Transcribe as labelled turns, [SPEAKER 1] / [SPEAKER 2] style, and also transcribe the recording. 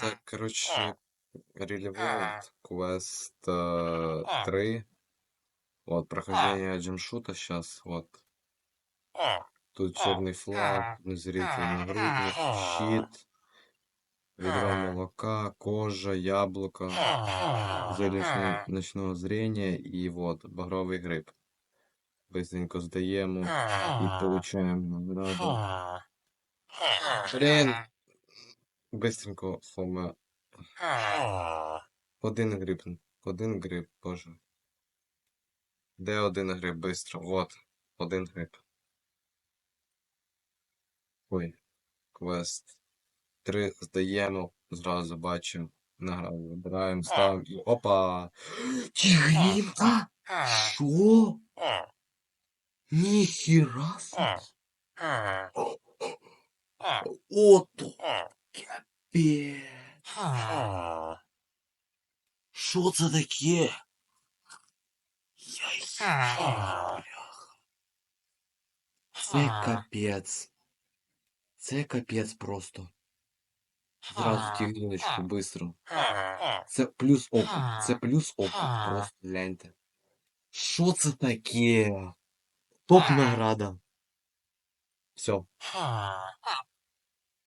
[SPEAKER 1] Так, коротше, Релевант, квест э, 3. Вот, прохождение джемшута сейчас, вот. Тут черный флаг, незрительный нагрудник, щит, ведро молока, кожа, яблоко, зелень ночно- ночного зрения и вот, багровий гриб. Быстренько здаємо і получаємо награду. Блін, быстренько, Хома. Один гриб, один гриб, боже. Де один гриб, бистро, вот, один гриб. Ой, квест. Три здаємо, зразу бачу. Награду вибираємо, ставимо і опа! Тігрінка? Що? Ніхіра. Ото капець. Що це таке? Яй. Це капець. Це капець просто. Зразу тігріночку, бистро. Це плюс опит. Це плюс опит. Просто гляньте. Що це таке? Топ награда. Все.